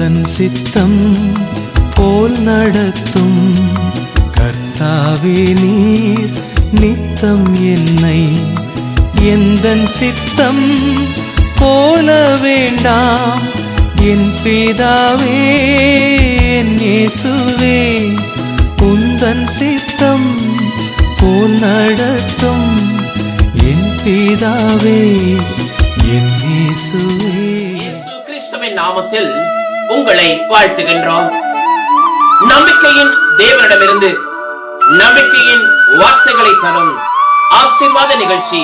உந்தன் சித்தம் போல் நடத்தும். கர்த்தாவே நீர் நித்தம் என்னை. எந்தன் சித்தம் போல வேண்டாம். என் பிதாவே என் இயேசுவே. உந்தன் சித்தம் போல் நடத்தும். என் பிதாவே என் இயேசுவே. கிறிஸ்துவின் நாமத்தில் உங்களை வாழ்த்துகின்றோம். நம்பிக்கையின் தேவனிடமிருந்து நம்பிக்கையின் வார்த்தைகளை தரும் ஆசிர்வாத நிகழ்ச்சி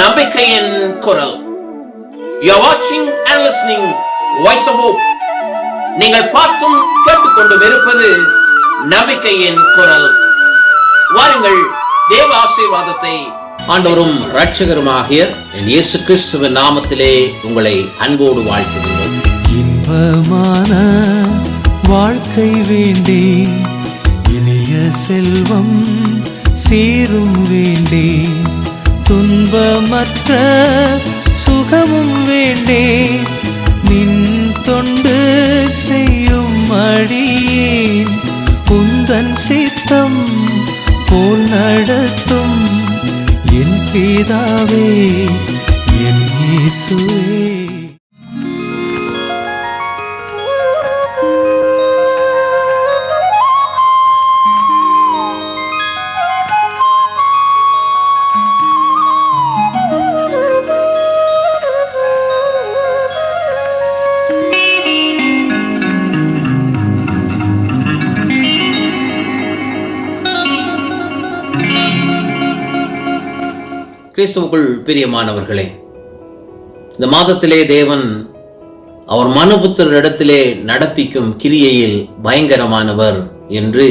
நம்பிக்கையின் குரல். You are watching and listening Voice of Hope. நீங்கள் பார்த்தும் கேட்டுக்கொண்டும் இருப்பது நம்பிக்கையின் குரல். வாருங்கள் தேவ ஆசீர்வாதத்தை ஆண்டவரும் இரட்சகருமாகிய இயேசு கிறிஸ்துவின் நாமத்திலே உங்களை அன்போடு வாழ்த்துகிறேன். இன்பமான வாழ்க்கை வேண்டி இனிய செல்வம் சீரும் வேண்டி துன்பமற்ற சுகமும் வேண்டே நின் தொண்டு செய்யும் அடியேன். உந்தன் சித்தம் போல் நடத்தும் என் பிதாவே. கிறிஸ்துவுக்குள் பிரியமானவர்களே இந்த மாதத்திலே தேவன் அவர் மனுபுத்திரிடத்திலே நடப்பிக்கும் கிரியையில் பயங்கரமானவர் என்று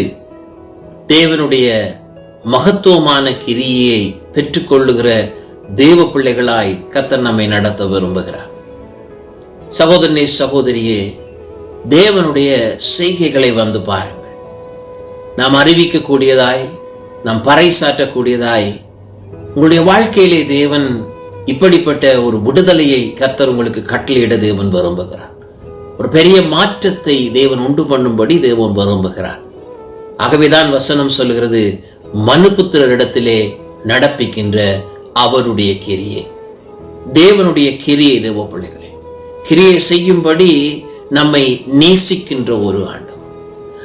தேவனுடைய மகத்துவமான கிரியையை பெற்றுக்கொள்ளுகிற தேவ பிள்ளைகளாய் கத்தர் நம்மை நடத்த விரும்புகிறார். சகோதரனே சகோதரியே தேவனுடைய செய்கைகளை வந்து பாருங்கள். நாம் அறிவிக்கக்கூடியதாய் நாம் பறைசாற்றக்கூடியதாய் உங்களுடைய வாழ்க்கையிலே தேவன் இப்படிப்பட்ட ஒரு விடுதலையை கர்த்தர் உங்களுக்கு கட்டளையிட தேவன் விரும்புகிறார். ஒரு பெரிய மாற்றத்தை தேவன் உண்டு பண்ணும்படி தேவன் விரும்புகிறார். ஆகவேதான் வசனம் சொல்லுகிறது மனுபுத்திரரிடத்திலே நடப்பிக்கின்ற அவருடைய கிரியை. தேவனுடைய கிரியை தேவ பிள்ளைகளே கிரியை செய்யும்படி நம்மை நேசிக்கின்ற ஒரு ஆண்டு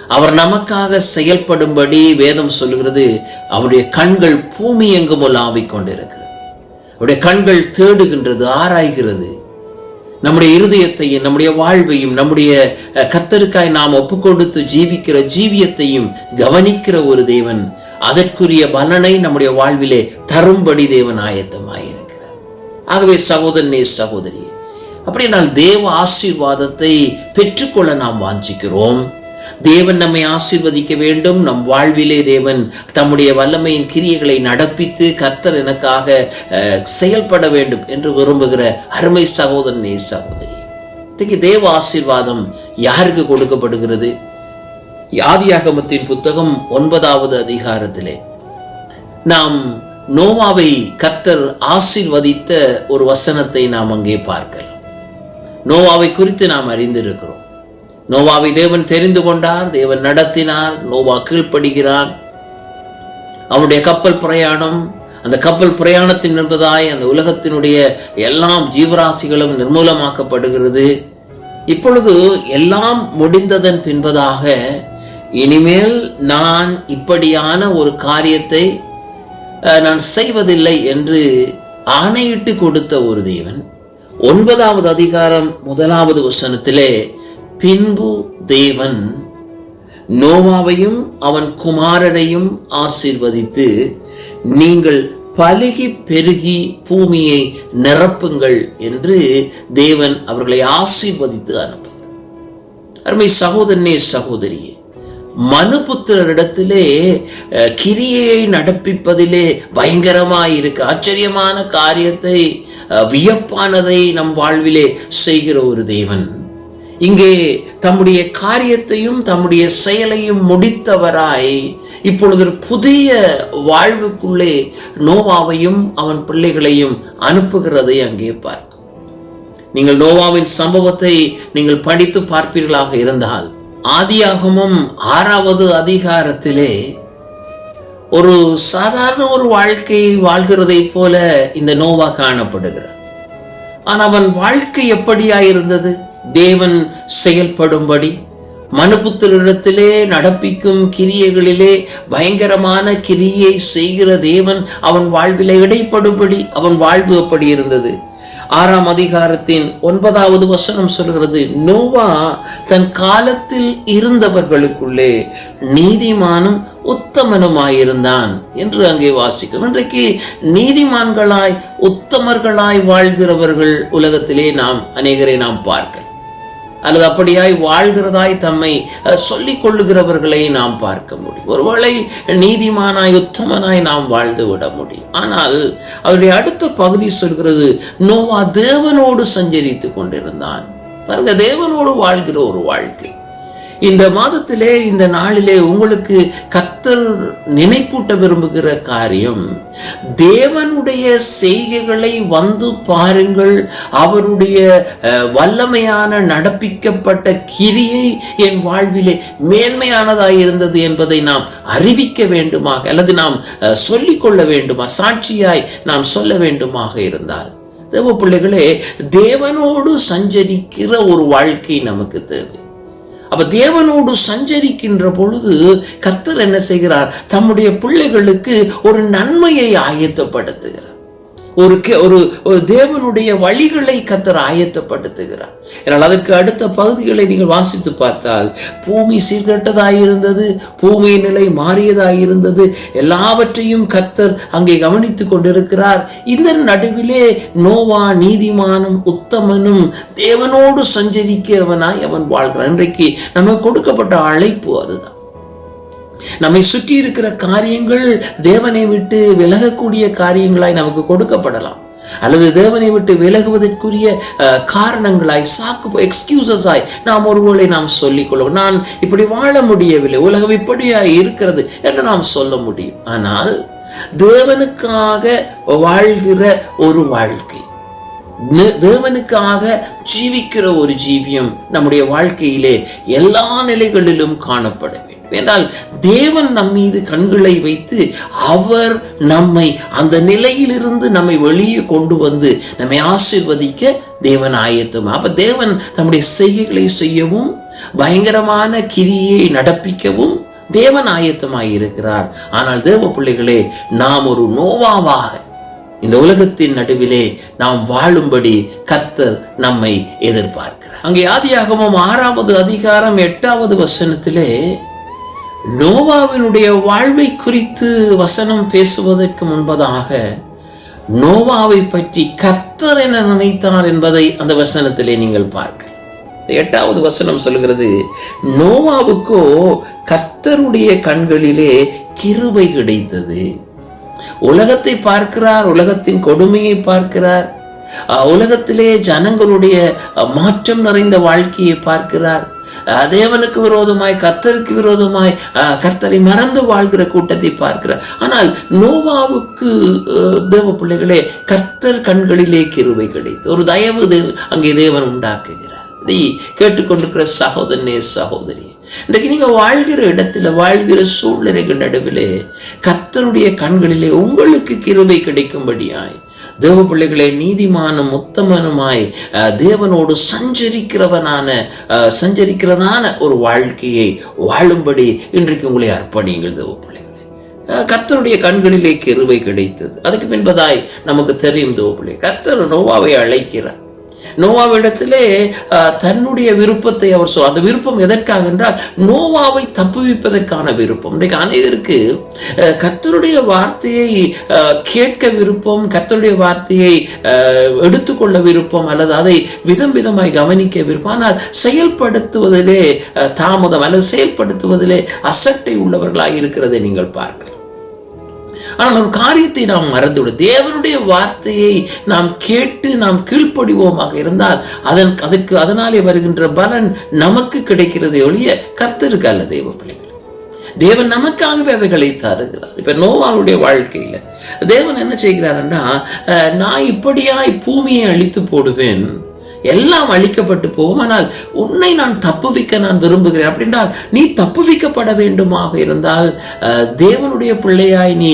அவர் நமக்காக செயல்படும்படி வேதம் சொல்லுகிறது. அவருடைய கண்கள் பூமி எங்கும் உலாவிக் கொண்டிருக்கிறது. அவருடைய கண்கள் தேடுகின்றது ஆராய்கிறது. நம்முடைய இருதயத்தையும் நம்முடைய வாழ்வையும் நம்முடைய கத்தருக்காய் நாம் ஒப்புக்கொடுத்து ஜீவிக்கிற ஜீவியத்தையும் கவனிக்கிற ஒரு தேவன் அதற்குரிய பலனை நம்முடைய வாழ்விலே தரும்படி தேவன் ஆயத்தமாயிருக்கிறார். ஆகவே சகோதரனே சகோதரி அப்படினால் தேவ ஆசீர்வாதத்தை பெற்றுக்கொள்ள நாம் வாஞ்சிக்கிறோம். தேவன் நம்மை ஆசிர்வதிக்க வேண்டும். நம் வாழ்விலே தேவன் தம்முடைய வல்லமையின் கிரியைகளை நடப்பித்து கர்த்தர் எனக்காக செயல்பட வேண்டும் என்று விரும்புகிற அருமை சகோதரனே சகோதரி. இன்றைக்கு தேவ ஆசீர்வாதம் யாருக்கு கொடுக்கப்படுகிறது? யாதியாகமத்தின் புத்தகம் ஒன்பதாவது அதிகாரத்திலே. நாம் நோவாவை கர்த்தர் ஆசிர்வதித்த ஒரு வசனத்தை நாம் அங்கே பார்க்கலாம். நோவாவை குறித்து நாம் அறிந்திருக்கிறோம். நோவாவை தேவன் தெரிந்து கொண்டார் தேவன் நடத்தினார் நோவா கீழ்ப்படுகிறான் அவனுடைய கப்பல் பிரயாணம் அந்த கப்பல் பிரயாணத்தின் என்பதாய் அந்த உலகத்தினுடைய எல்லாம் ஜீவராசிகளும் நிர்மூலமாக்கப்படுகிறது. இப்பொழுது எல்லாம் முடிந்ததன் பின்பதாக இனிமேல் நான் இப்படியான ஒரு காரியத்தை அஹ், நான் செய்வதில்லை என்று ஆணையிட்டு கொடுத்த ஒரு தேவன் ஒன்பதாவது அதிகாரம் முதலாவது வசனத்திலே பின்பு தேவன் நோவாவையும் அவன் குமாரரையும் ஆசிர்வதித்து நீங்கள் பலுகி பெருகி பூமியை நிரப்புங்கள் என்று தேவன் அவர்களை ஆசீர்வதித்து அனுப்புகிறார் அருமை சகோதரனே சகோதரியே மனுபுத்திரரிடத்திலே அஹ், கிரியையை நடப்பிப்பதிலே பயங்கரமாயிருக்கு ஆச்சரியமான காரியத்தை அஹ், வியப்பானதை நம் வாழ்விலே செய்கிற ஒரு தேவன். இங்கே தம்முடைய காரியத்தையும் தம்முடைய செயலையும் முடித்தவராய் இப்பொழுது ஒரு புதிய வாழ்வுக்குள்ளே நோவாவையும் அவன் பிள்ளைகளையும் அனுப்புகிறதை அங்கே பார்க்கும். நீங்கள் நோவாவின் சம்பவத்தை நீங்கள் படித்து பார்ப்பீர்களாக இருந்தால் ஆதியாகமும் ஆறாவது அதிகாரத்திலே ஒரு சாதாரண ஒரு வாழ்க்கையை வாழ்கிறதை போல இந்த நோவா காணப்படுகிறார். ஆனால் அவன் வாழ்க்கை எப்படியா இருந்தது தேவன் செயல்படும்படி மனுபுத்திரத்திலே நடப்பிக்கும் கிரியைகளிலே பயங்கரமான கிரியை செய்கிற தேவன் அவன் வாழ்விலே இடைப்படும்படி அவன் வாழ்வு அப்படி இருந்தது. ஆறாம் அதிகாரத்தின் ஒன்பதாவது வசனம் சொல்கிறது நோவா தன் காலத்தில் இருந்தவர்களுக்குள்ளே நீதிமானும் உத்தமனுமாயிருந்தான் என்று அங்கே வாசிக்கும். இன்றைக்கு நீதிமான்களாய் உத்தமர்களாய் வாழ்கிறவர்கள் உலகத்திலே நாம் அநேகரை நாம் பார்க்கலாம். அல்லது அப்படியாய் வாழ்கிறதாய் தம்மை அஹ், சொல்லிக் கொள்ளுகிறவர்களை நாம் பார்க்க முடியும். ஒருவேளை நீதிமானாய் உத்தமனாய் நாம் வாழ்ந்து விட முடியும். ஆனால் அவருடைய அடுத்த பகுதி சொல்கிறது நோவா தேவனோடு சஞ்சரித்து கொண்டிருந்தான். பாருங்க தேவனோடு வாழ்கிற ஒரு வாழ்க்கை. இந்த மாதத்திலே இந்த நாளிலே உங்களுக்கு கத்தர் நினைப்பூட்ட விரும்புகிற காரியம் தேவனுடைய செய்கைகளை வந்து பாருங்கள். அவருடைய அஹ், வல்லமையான நடப்பிக்கப்பட்ட கிரியை என் வாழ்விலே மேன்மையானதாய் இருந்தது என்பதை நாம் அறிவிக்க வேண்டுமாக அல்லது நாம் அஹ், சொல்லிக்கொள்ள வேண்டுமா சாட்சியாய் நாம் சொல்ல வேண்டுமாக இருந்தால். தேவ பிள்ளைகளே தேவனோடு சஞ்சரிக்கிற ஒரு வாழ்க்கை நமக்கு தேவை. அப்ப தேவனோடு சஞ்சரிக்கின்ற பொழுது கர்த்தர் என்ன செய்கிறார்? தம்முடைய பிள்ளைகளுக்கு ஒரு நன்மையை ஆயத்தப்படுத்துகிறார். ஒரு கே- ஒரு ஒரு தேவனுடைய வழிகளை கத்தர் ஆயத்தப்படுத்துகிறார். ஏனால் அதற்கு அடுத்த பகுதிகளை நீங்கள் வாசித்து பார்த்தால் பூமி சீர்கெட்டதாயிருந்தது பூமி நிலை மாறியதாயிருந்தது எல்லாவற்றையும் கத்தர் அங்கே கவனித்துக் கொண்டிருக்கிறார். இந்த நடுவிலே நோவா நீதிமானும் உத்தமனும் தேவனோடு சஞ்சரிக்கிறவனாய் அவன் வாழ்கிறான். இன்றைக்கு நமக்கு கொடுக்கப்பட்ட அழைப்பு அதுதான். நம்மை சுற்றி இருக்கிற காரியங்கள் தேவனை விட்டு விலகக்கூடிய காரியங்களாய் நமக்கு கொடுக்கப்படலாம். அல்லது தேவனை விட்டு விலகுவதற்குரிய காரணங்களாய் சாக்கு எக்ஸ்கியூசஸ் ஆய் நாம் ஒருவேளை நாம் சொல்லிக்கொள்வோம். நான் இப்படி வாழ முடியவில்லை உலகம் இப்படியா இருக்கிறது என்று நாம் சொல்ல முடியும். ஆனால் தேவனுக்காக வாழ்கிற ஒரு வாழ்க்கை தேவனுக்காக ஜீவிக்கிற ஒரு ஜீவியம் நம்முடைய வாழ்க்கையிலே எல்லா நிலைகளிலும் காணப்படும். என்றால் தேவன் நம் மீது கண்களை வைத்து அவர் நம்மை அந்த நிலையிலிருந்து நம்மை வெளியே கொண்டு வந்து நம்மை ஆசிர்வதிக்க தேவன் ஆயத்தம். அப்ப தேவன் தம்முடைய செய்கைகளை செய்யவும் பயங்கரமான கிரியை நடப்பிக்கவும் தேவன் ஆயத்தமாய் இருக்கிறார். ஆனால் தேவ பிள்ளைகளே நாம் ஒரு நோவாவாக இந்த உலகத்தின் நடுவிலே நாம் வாழும்படி கர்த்தர் நம்மை எதிர்பார்க்கிறார். அங்கே ஆதியாகமும் ஆறாவது அதிகாரம் எட்டாவது வசனத்திலே நோவாவினுடைய வாழ்வை குறித்து வசனம் பேசுவதற்கு முன்பதாக நோவாவை பற்றி கர்த்தர் என நினைத்தார் என்பதை அந்த வசனத்திலே நீங்கள் பார்க்க. எட்டாவது வசனம் சொல்கிறது நோவாவுக்கோ கர்த்தருடைய கண்களிலே கிருபை கிடைத்தது. உலகத்தை பார்க்கிறார் உலகத்தின் கொடுமையை பார்க்கிறார். உலகத்திலே ஜனங்களுடைய மாற்றம் நிறைந்த வாழ்க்கையை பார்க்கிறார். தேவனுக்கு விரோதமாய் கர்த்தருக்கு விரோதமாய் கர்த்தரை மறந்து வாழ்கிற கூட்டத்தை பார்க்கிறார். ஆனால் நோவாவுக்கு தேவ பிள்ளைகளே கர்த்தர் கண்களிலே கிருவை கிடைத்து ஒரு தயவு அங்கே தேவன் உண்டாக்குகிறார். இதை கேட்டுக்கொண்டிருக்கிற சகோதரனே சகோதரி இன்றைக்கு நீங்க வாழ்கிற இடத்துல வாழ்கிற சூழ்நிலைகள் நடுவிலே கர்த்தருடைய கண்களிலே உங்களுக்கு கிருபை கிடைக்கும்படியாய் தேவ பிள்ளைகளே நீதிமானும் உத்தமனுமாய் தேவனோடு சஞ்சரிக்கிறவனான சஞ்சரிக்கிறதான ஒரு வாழ்க்கையை வாழும்படி இன்றைக்கு உங்களை அர்ப்பணியுங்கள் தேவ பிள்ளைகளே கர்த்தருடைய கண்களிலே கெருவை கிடைத்தது. அதுக்கு பின்பதாய் நமக்கு தெரியும் தேவ பிள்ளை கர்த்தர் நோவாவை அழைக்கிறார். நோவாவிடத்திலே அஹ், தன்னுடைய விருப்பத்தை அவர் சொல் அந்த விருப்பம் எதற்காக என்றால் நோவாவை தப்புவிப்பதற்கான விருப்பம். இன்றைக்கு அநேகருக்கு கத்தருடைய வார்த்தையை அஹ், கேட்க விருப்பம் கத்தருடைய வார்த்தையை அஹ், எடுத்துக்கொள்ள விருப்பம் அல்லது அதை விதம் விதமாய் கவனிக்க விருப்பம். ஆனால் செயல்படுத்துவதிலே தாமதம் அல்லது செயல்படுத்துவதிலே அசட்டை உள்ளவர்களாக இருக்கிறதை நீங்கள் பார்க்கலாம். ஆனால் ஒரு காரியத்தை நாம் மறந்துவிடும். தேவனுடைய வார்த்தையை நாம் கேட்டு நாம் கீழ்ப்படிவோமாக இருந்தால் அதன் அதற்கு அதனாலே வருகின்ற பலன் நமக்கு கிடைக்கிறதே ஒழிய கர்த்தருக்கு அல்ல தெய்வ பிள்ளைகள் தேவன் நமக்காகவே அவைகளை தருகிறார். இப்ப நோவாவுடைய வாழ்க்கையில தேவன் என்ன செய்கிறாருன்னா நான் இப்படியாய் பூமியை அழித்து போடுவேன். எல்லாம் அழிக்கப்பட்டு போகும் ஆனால் உன்னை நான் தப்புவிக்க நான் விரும்புகிறேன். அப்படின்றால் நீ தப்புவிக்கப்பட வேண்டுமாக இருந்தால் தேவனுடைய பிள்ளையாய் நீ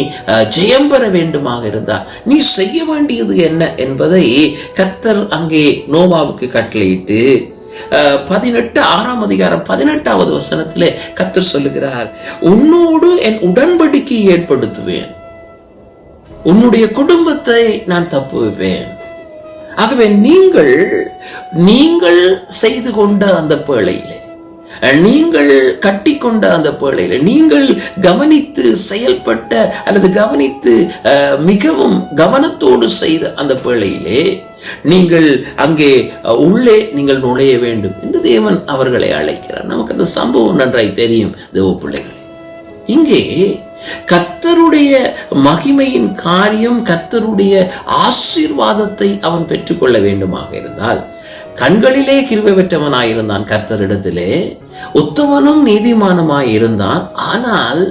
ஜெயம் பெற வேண்டுமாக இருந்தால். நீ செய்ய வேண்டியது என்ன என்பதை கத்தர் அங்கே நோவாவுக்கு கட்டளையிட்டு பதினெட்டு ஆறாம் அதிகாரம் பதினெட்டாவது வசனத்திலே கத்தர் சொல்லுகிறார் உன்னோடு என் உடன்படிக்கை ஏற்படுத்துவேன். உன்னுடைய குடும்பத்தை நான் தப்புவிப்பேன். ஆகவே நீங்கள் நீங்கள் செய்து கொண்ட அந்த பேழையிலே நீங்கள் கட்டிக்கொண்ட அந்த பேழையில நீங்கள் கவனித்து செயல்பட்ட அல்லது கவனித்து மிகவும் கவனத்தோடு செய்த அந்த பேழையிலே நீங்கள் அங்கே உள்ளே நீங்கள் நுழைய வேண்டும் என்று தேவன் அவர்களை அழைக்கிறார். நமக்கு அந்த சம்பவம் நன்றாய் தெரியும் தேவ பிள்ளைகளே. இங்கே கத்தருடைய மகிமையின் காரியம் கத்தருடைய ஆசீர்வாதத்தை அவன் பெற்றுக்கொள்ள வேண்டுமாக இருந்தால் கண்களிலே கிருபை பெற்றவனாயிருந்தான் கர்த்தரிடத்திலே உத்தமனும் நீதிமானுமாய் இருந்தான். ஆனால்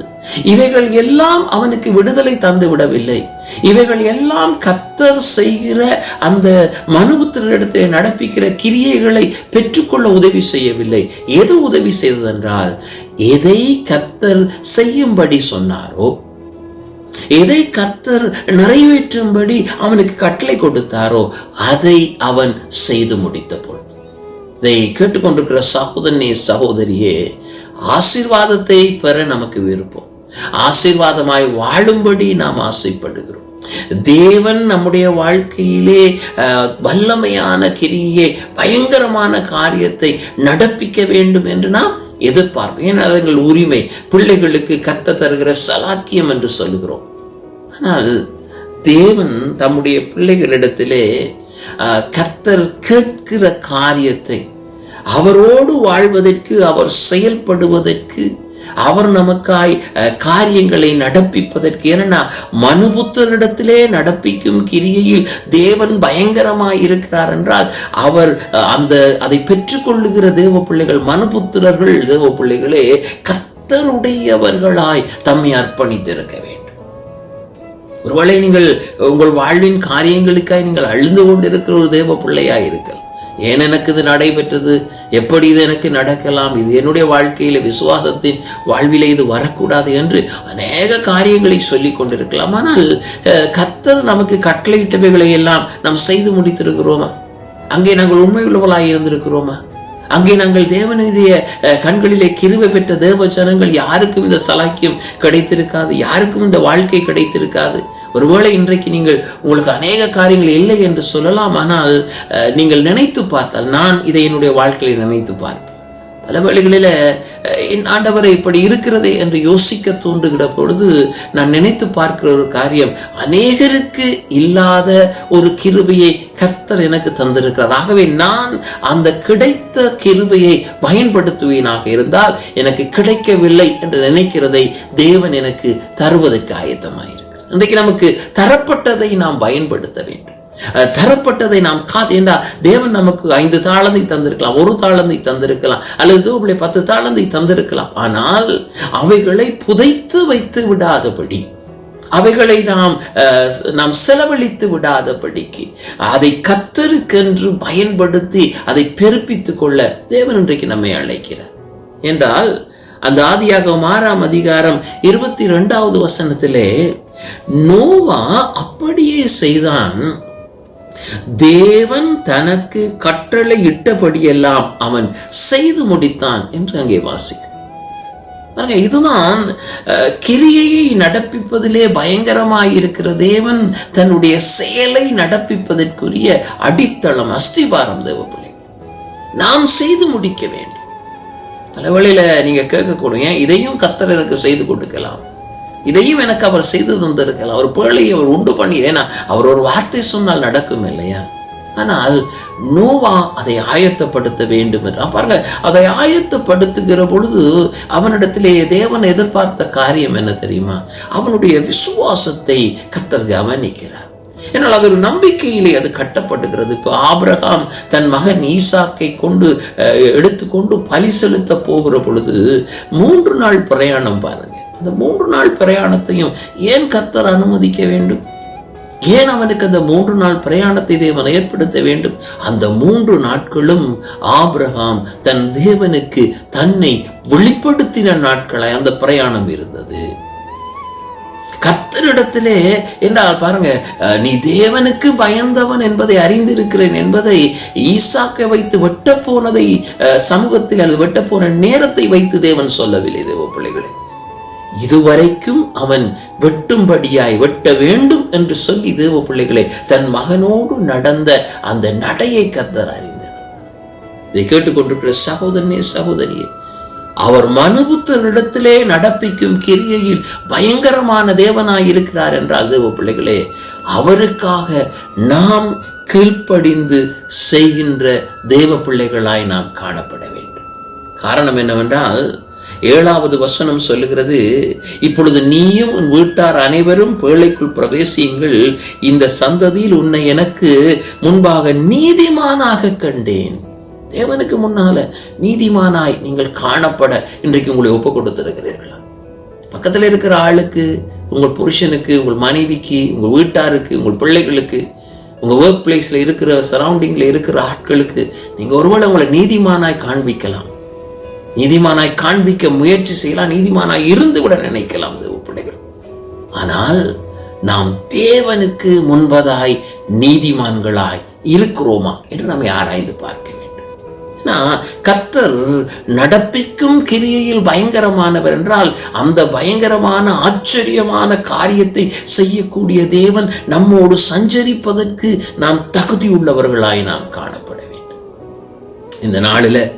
இவைகள் எல்லாம் அவனுக்கு விடுதலை தந்து விடவில்லை. இவைகள் எல்லாம் கத்தர் செய்கிற அந்த மனுபுத்திரிடத்திலே நடப்பிக்கிற கிரியைகளை பெற்றுக்கொள்ள உதவி செய்யவில்லை. எது உதவி செய்ததென்றால் எதை கத்தர் செய்யும்படி சொன்னாரோ எதை கத்தர் நிறைவேற்றும்படி அவனுக்கு கட்டளை கொடுத்தாரோ அதை அவன் செய்து முடித்த பொழுது இதை கேட்டுக்கொண்டிருக்கிற சகோதரனே சகோதரியே ஆசீர்வாதத்தை பெற நமக்கு விருப்பம். ஆசீர்வாதமாய் வாழும்படி நாம் ஆசைப்படுகிறோம். தேவன் நம்முடைய வாழ்க்கையிலே வல்லமையான கிரியை பயங்கரமான காரியத்தை நடப்பிக்க வேண்டும் என்று நாம் எதிர்பார்ப்பு. ஏன்னா எங்கள் உரிமை. பிள்ளைகளுக்கு கத்த தருகிற சலாக்கியம் என்று சொல்லுகிறோம். ஆனால் தேவன் தம்முடைய பிள்ளைகளிடத்திலே கர்த்தர் கேட்கிற காரியத்தை அவரோடு வாழ்வதற்கு அவர் செயல்படுவதற்கு அவர் நமக்காய் காரியங்களை நடப்பிப்பதற்கு ஏன்னா மனுபுத்தனிடத்திலே நடப்பிக்கும் கிரியையில் தேவன் பயங்கரமாய் இருக்கிறார் என்றால் அவர் அந்த அதை பெற்றுக்கொள்ளுகிற தேவ பிள்ளைகள் மனுபுத்திரர்கள் தேவ பிள்ளைகளே கத்தருடையவர்களாய் தம்மை அர்ப்பணித்திருக்க வேண்டும். ஒருவேளை நீங்கள் உங்கள் வாழ்வின் காரியங்களுக்காய் நீங்கள் அழுந்து கொண்டிருக்கிற ஒரு தேவ பிள்ளையாய் இருக்கலாம். ஏன் எனக்கு இது நடைபெற்றது? எப்படி இது எனக்கு நடக்கலாம்? இது என்னுடைய வாழ்க்கையில விசுவாசத்தின் வாழ்விலே இது வரக்கூடாது என்று அநேக காரியங்களை சொல்லி கொண்டிருக்கலாம். ஆனால் அஹ், நமக்கு கட்டளையிட்டவைகளை எல்லாம் நாம் செய்து முடித்திருக்கிறோமா? அங்கே நாங்கள் உண்மை உள்ளவர்களாக இருந்திருக்கிறோமா? அங்கே நாங்கள் தேவனுடைய அஹ், கண்களிலே கிருவை பெற்ற தேவ ஜனங்கள் யாருக்கும் இந்த சலாக்கியம் கிடைத்திருக்காது? யாருக்கும் இந்த வாழ்க்கை கிடைத்திருக்காது? ஒருவேளை இன்றைக்கு நீங்கள் உங்களுக்கு அநேக காரியங்கள் இல்லை என்று சொல்லலாம் ஆனால் நீங்கள் நினைத்து பார்த்தால் நான் இதை என்னுடைய வாழ்க்கையில் நினைத்து பார்ப்பேன். பல வழிகளில் என் ஆண்டவரை இப்படி இருக்கிறதே என்று யோசிக்க தூண்டுகிற பொழுது நான் நினைத்து பார்க்கிற ஒரு காரியம் அநேகருக்கு இல்லாத ஒரு கிருபையை கர்த்தர் எனக்கு தந்திருக்கிறார். ஆகவே நான் அந்த கிடைத்த கிருபையை பயன்படுத்துவேனாக இருந்தால் எனக்கு கிடைக்கவில்லை என்று நினைக்கிறதை தேவன் எனக்கு தருவதற்கு ஆயத்தமாயிரு. இன்றைக்கு நமக்கு தரப்பட்டதை நாம் பயன்படுத்த வேண்டும். தரப்பட்டதை நாம் காத்து என்றா தேவன் நமக்கு ஐந்து தாளந்தை தந்திருக்கலாம் ஒரு தாளந்தை தந்திருக்கலாம் அல்லது பத்து தாளந்தை தந்திருக்கலாம். ஆனால் அவைகளை புதைத்து வைத்து விடாதபடி அவைகளை நாம் அஹ், நாம் செலவழித்து விடாதபடிக்கு அதை கத்தருக்கென்று பயன்படுத்தி அதை பெருப்பித்துக் கொள்ள தேவன் இன்றைக்கு நம்மை அழைக்கிறார். என்றால் அந்த ஆதியாக மாறாம் அதிகாரம் இருபத்தி இரண்டாவது வசனத்திலே நோவா அப்படியே செய்தான். தேவன் தனக்கு கட்டளை இட்டபடியெல்லாம் அவன் செய்து முடித்தான் என்று அங்கே வாசிக்க பாருங்க இதுதான் கிரியையை நடப்பிப்பதிலே பயங்கரமாயிருக்கிற தேவன் தன்னுடைய செயலை நடப்பிப்பதற்குரிய அடித்தளம் அஸ்திபாரம் தேவப்பிள்ளை. நாம் செய்து முடிக்க வேண்டும். பல வழியில நீங்க கேட்கக்கூடிய இதையும் கத்தர் எனக்கு செய்து கொடுக்கலாம்? இதையும் எனக்கு அவர் செய்து தந்திருக்கலாம் அவர் பேழையை அவர் உண்டு பண்ணி ஏன்னா அவர் ஒரு வார்த்தை சொன்னால் நடக்கும் இல்லையா? ஆனால் நோவா அதை ஆயத்தப்படுத்த வேண்டும் என்று பாருங்க அதை ஆயத்தப்படுத்துகிற பொழுது அவனிடத்திலே தேவன் எதிர்பார்த்த காரியம் என்ன தெரியுமா? அவனுடைய விசுவாசத்தை கர்த்தர் கவனிக்கிறார். ஏன்னால் அது ஒரு நம்பிக்கையிலே அது கட்டப்படுகிறது. இப்போ ஆபிரகாம் தன் மகன் ஈசாக்கை கொண்டு அஹ், எடுத்துக்கொண்டு பலி செலுத்த போகிற பொழுது மூன்று நாள் பிரயாணம் பாருங்க. அந்த மூன்று நாள் பிரயாணத்தையும் ஏன் கர்த்தர் அனுமதிக்க வேண்டும்? ஏன் அவனுக்கு அந்த மூன்று நாள் பிரயாணத்தை தேவன் ஏற்படுத்த வேண்டும்? அந்த மூன்று நாட்களும் ஆபிரகாம் தன் தேவனுக்கு தன்னை வெளிப்படுத்தின நாட்களாய் அந்த பிரயாணம் இருந்தது. கத்தரிடத்திலே என்றால் பாருங்க அஹ், நீ தேவனுக்கு பயந்தவன் என்பதை அறிந்திருக்கிறேன் என்பதை ஈசாக்கை வைத்து வெட்ட போனதை அஹ், சமூகத்தில் அல்லது வெட்ட போன நேரத்தை வைத்து தேவன் சொல்லவில்லை தேவ இதுவரைக்கும் அவன் வெட்டும்படியாய் வெட்ட வேண்டும் என்று சொல்லி தேவ பிள்ளைகளை தன் மகனோடு நடந்த அந்த நடையை கத்தர் அறிந்தார் இதை கேட்டுக்கொண்டிருக்கிற சகோதரனே சகோதரியே அவர் மனுபுத்தனிடத்திலே நடப்பிக்கும் கிரியையில் பயங்கரமான தேவனாய் இருக்கிறார் என்றால் தேவ பிள்ளைகளே அவருக்காக நாம் கீழ்ப்படிந்து செய்கின்ற தேவ பிள்ளைகளாய் நாம் காணப்பட வேண்டும். காரணம் என்னவென்றால் ஏழாவது வசனம் சொல்லுகிறது இப்பொழுது நீயும் உன் வீட்டார் அனைவரும் பேழைக்குள் பிரவேசியுங்கள். இந்த சந்ததியில் உன்னை எனக்கு முன்பாக நீதிமானாக கண்டேன். தேவனுக்கு முன்னால நீதிமானாய் நீங்கள் காணப்பட இன்றைக்கு உங்களை ஒப்பு கொடுத்திருக்கிறீர்களா. பக்கத்துல இருக்கிற ஆளுக்கு உங்கள் புருஷனுக்கு உங்கள் மனைவிக்கு உங்கள் வீட்டாருக்கு உங்கள் பிள்ளைகளுக்கு உங்க ஒர்க் பிளேஸ்ல இருக்கிற சரௌண்டிங்கில் இருக்கிற ஆட்களுக்கு நீங்க ஒருவேளை உங்களை நீதிமானாய் காண்பிக்கலாம். நீதிமானாய் காண்பிக்க முயற்சி செய்யலாம் நீதிமானாய் இருந்து விட நினைக்கலாம் தேவ பிள்ளைகள் ஆனால் நாம் தேவனுக்கு முன்பதாய் நீதிமான்களாய் இருக்கிறோமா என்று நாம் ஆராய்ந்து பார்க்க வேண்டும். ஏன்னா, கர்த்தர் நடப்பிக்கும் கிரியையில் பயங்கரமானவர் என்றால் அந்த பயங்கரமான ஆச்சரியமான காரியத்தை செய்யக்கூடிய தேவன் நம்மோடு சஞ்சரிப்பதற்கு நாம் தகுதியுள்ளவர்களாய் நாம் காணப்பட வேண்டும். இந்த நாளில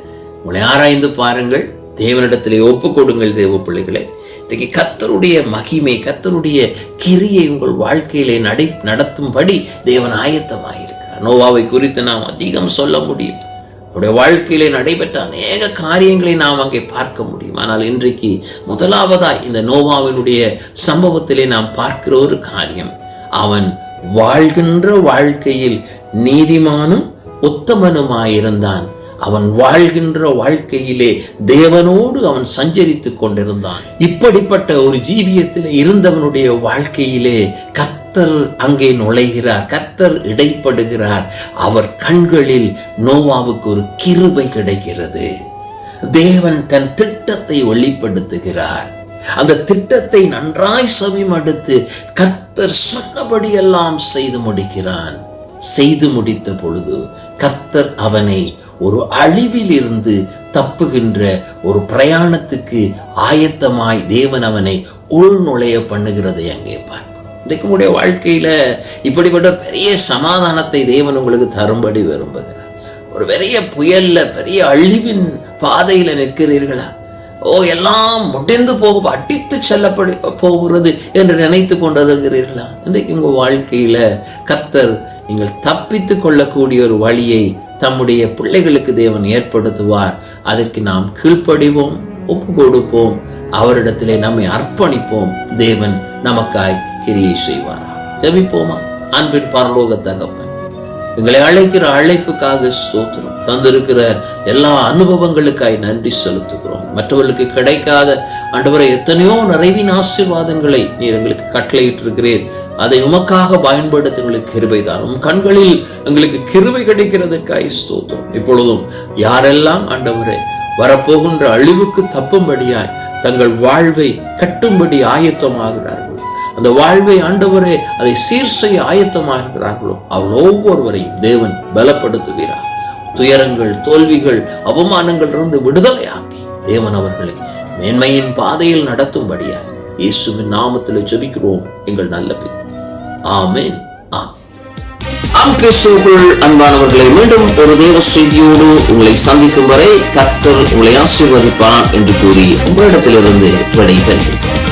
உங்களை ஆராய்ந்து பாருங்கள். தேவனிடத்திலே ஒப்பு கொடுங்கள் தேவ பிள்ளைகளை. இன்றைக்கு கத்தருடைய மகிமை கத்தருடைய கிரியை உங்கள் வாழ்க்கையிலே நடை நடத்தும்படி தேவன் ஆயத்தமாயிருக்கிறார். நோவாவை குறித்து நாம் அதிகம் சொல்ல முடியும். அவருடைய வாழ்க்கையிலே நடைபெற்ற அநேக காரியங்களை நாம் அங்கே பார்க்க முடியும். ஆனால் இன்றைக்கு முதலாவதாய் இந்த நோவாவினுடைய சம்பவத்திலே நாம் பார்க்கிற ஒரு காரியம் அவன் வாழ்கின்ற வாழ்க்கையில் நீதிமானும் உத்தமனுமாயிருந்தான். அவன் வாழ்கின்ற வாழ்க்கையிலே தேவனோடு அவன் சஞ்சரித்துக் கொண்டிருந்தான். இப்படிப்பட்ட ஒரு ஜீவியத்தில் இருந்தவனுடைய வாழ்க்கையிலே கர்த்தர் அங்கே நுழைகிறார் கர்த்தர் இடைப்படுகிறார். அவர் கண்களில் நோவாவுக்கு ஒரு கிருபை கிடைக்கிறது. தேவன் தன் திட்டத்தை வெளிப்படுத்துகிறார். அந்த திட்டத்தை நன்றாய் செவிமடுத்து கர்த்தர் சொன்னபடியெல்லாம் செய்து முடிக்கிறான். செய்து முடித்த பொழுது கர்த்தர் அவனை ஒரு அழிவில் இருந்து தப்புகின்ற ஒரு பிரயாணத்துக்கு ஆயத்தமாய் தேவன் அவனை உள்நுழைய பண்ணுகிறதை அங்கே பார்க்கும். இன்றைக்கு உங்களுடைய வாழ்க்கையில இப்படிப்பட்ட பெரிய சமாதானத்தை தேவன் உங்களுக்கு தரும்படி விரும்புகிறார். ஒரு பெரிய புயல்ல பெரிய அழிவின் பாதையில நிற்கிறீர்களா? ஓ எல்லாம் முடிந்து போக அடித்து செல்லப்படி போகிறது என்று நினைத்து கொண்டிருக்கிறீர்களா? இன்றைக்கு உங்க வாழ்க்கையில கத்தர் நீங்கள் தப்பித்து கொள்ளக்கூடிய ஒரு வழியை தம்முடைய பிள்ளைகளுக்கு தேவன் ஏற்படுத்துவார். அதற்கு நாம் கீழ்ப்படிவோம் ஒப்பு கொடுப்போம். அவரிடத்திலே நம்மை அர்ப்பணிப்போம். தேவன் நமக்காய் கிரியை செய்வாரா? ஜபிப்போமா? அன்பின் பரலோக தகப்பன் எங்களை அழைக்கிற அழைப்புக்காக ஸ்தோத்திரம் தந்திருக்கிற எல்லா அனுபவங்களுக்காய் நன்றி செலுத்துகிறோம். மற்றவர்களுக்கு கிடைக்காத ஆண்டவரை எத்தனையோ நிறைவின் ஆசீர்வாதங்களை நீர் எங்களுக்கு கட்டளையிட்டிருக்கிறேன் அதை உமக்காக பயன்படுத்த எங்களுக்கு கிருபை தாரும். உம் கண்களில் எங்களுக்கு கிருபை கிடைக்கிறதுக்காய் ஸ்தோத்திரம். இப்பொழுதும் யாரெல்லாம் ஆண்டவரே வரப்போகின்ற அழிவுக்கு தப்பும்படியாய் தங்கள் வாழ்வை கட்டும்படி ஆயத்தமாகிறார்கள் அந்த வாழ்வை ஆண்டவரே அதை சீர் செய்ய ஆயத்தமாகிறார்களோ அவள் ஒவ்வொருவரையும் தேவன் பலப்படுத்துகிறார் துயரங்கள் தோல்விகள் அவமானங்கள் இருந்து விடுதலையாக்கி தேவன் அவர்களை மேன்மையின் பாதையில் நடத்தும்படியாய் இயேசுவின் நாமத்தில் ஜெபிக்கிறோம். எங்கள் நல்ல பிதா. ஆமேன். ஆம் கிறிஸ்துவுக்குள் அன்பானவர்களை மீண்டும் ஒரு தேவ செய்தியோடு உங்களை சந்திக்கும் வரை கத்தர் உங்களை ஆசீர்வதிப்பான் என்று கூறி உங்களிடத்திலிருந்து விடைபெறுகிறேன்.